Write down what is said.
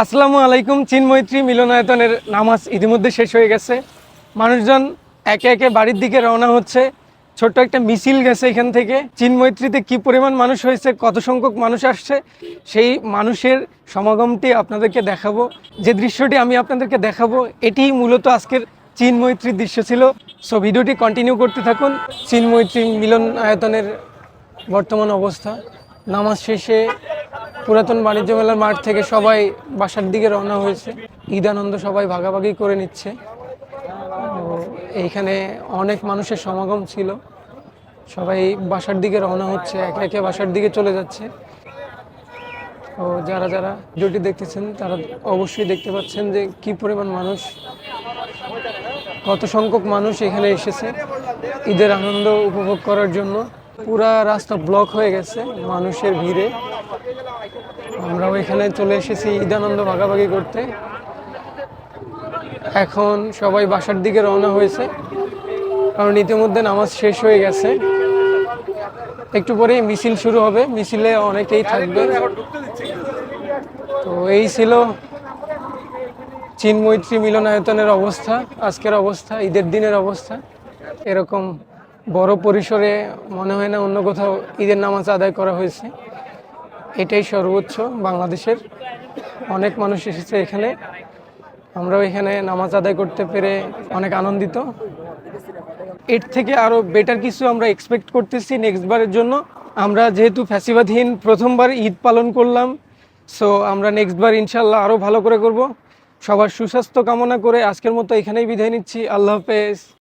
আসসালামু আলাইকুম চীন মৈত্রী মিলনায়তনের নামাজ ইতিমধ্যে শেষ হয়ে গেছে। মানুষজন একে একে বাড়ির দিকে রওনা হচ্ছে। ছোট্ট একটা মিছিল গেছে এখান থেকে। চীন মৈত্রীতে কি পরিমাণ মানুষ হয়েছে, কত সংখ্যক মানুষ আসছে, সেই মানুষের সমাগমটি আপনাদেরকে দেখাবো। যে দৃশ্যটি আমি আপনাদেরকে দেখাবো, এটি মূলত আজকের চীন মৈত্রীর দৃশ্য ছিল। সো ভিডিওটি কন্টিনিউ করতে থাকুন। চীন মৈত্রী মিলন আয়তনের বর্তমান অবস্থা। নামাজ শেষে পুরাতন বাণিজ্য মেলার মাঠ থেকে সবাই বাসার দিকে রওনা হয়েছে। ঈদানন্দ সবাই ভাগাভাগি করে নিচ্ছে। এইখানে অনেক মানুষের সমাগম ছিল। সবাই বাসার দিকে রওনা হচ্ছে, একে একে বাসার দিকে চলে যাচ্ছে। ও যারা যারা ভিডিওটি দেখতেছেন, তারা অবশ্যই দেখতে পাচ্ছেন যে কি পরিমাণ মানুষ, কত সংখ্যক মানুষ এখানে এসেছে ঈদের আনন্দ উপভোগ করার জন্য। পুরা রাস্তা ব্লক হয়ে গেছে মানুষের ভিড়ে। আমরাও এখানে চলে এসেছি ঈদানন্দ ভাগাভাগি করতে। এখন সবাই বাসার দিকে রওনা হয়েছে, কারণ ইতিমধ্যে নামাজ শেষ হয়ে গেছে। একটু পরেই মিছিল শুরু হবে, মিছিলে অনেকেই থাকবে। তো এই ছিল চীন মৈত্রী মিলনায়তনের অবস্থা, আজকের অবস্থা, ঈদের দিনের অবস্থা। এরকম বড় পরিসরে মনে হয় না অন্য কোথাও ঈদের নামাজ আদায় করা হয়েছে। এটাই সর্বোচ্চ বাংলাদেশের। অনেক মানুষ এসেছে এখানে। আমরাও এখানে নামাজ আদায় করতে পেরে অনেক আনন্দিত। এর থেকে আরও বেটার কিছু আমরা এক্সপেক্ট করতেছি নেক্সট বারের জন্য। আমরা যেহেতু ফ্যাসিবাদহীন, প্রথমবার ঈদ পালন করলাম। সো আমরা নেক্সট বার ইনশাল্লাহ আরও ভালো করে করব। সবার সুস্বাস্থ্য কামনা করে আজকের মতো এখানেই বিদায় নিচ্ছি। আল্লাহ হাফেজ।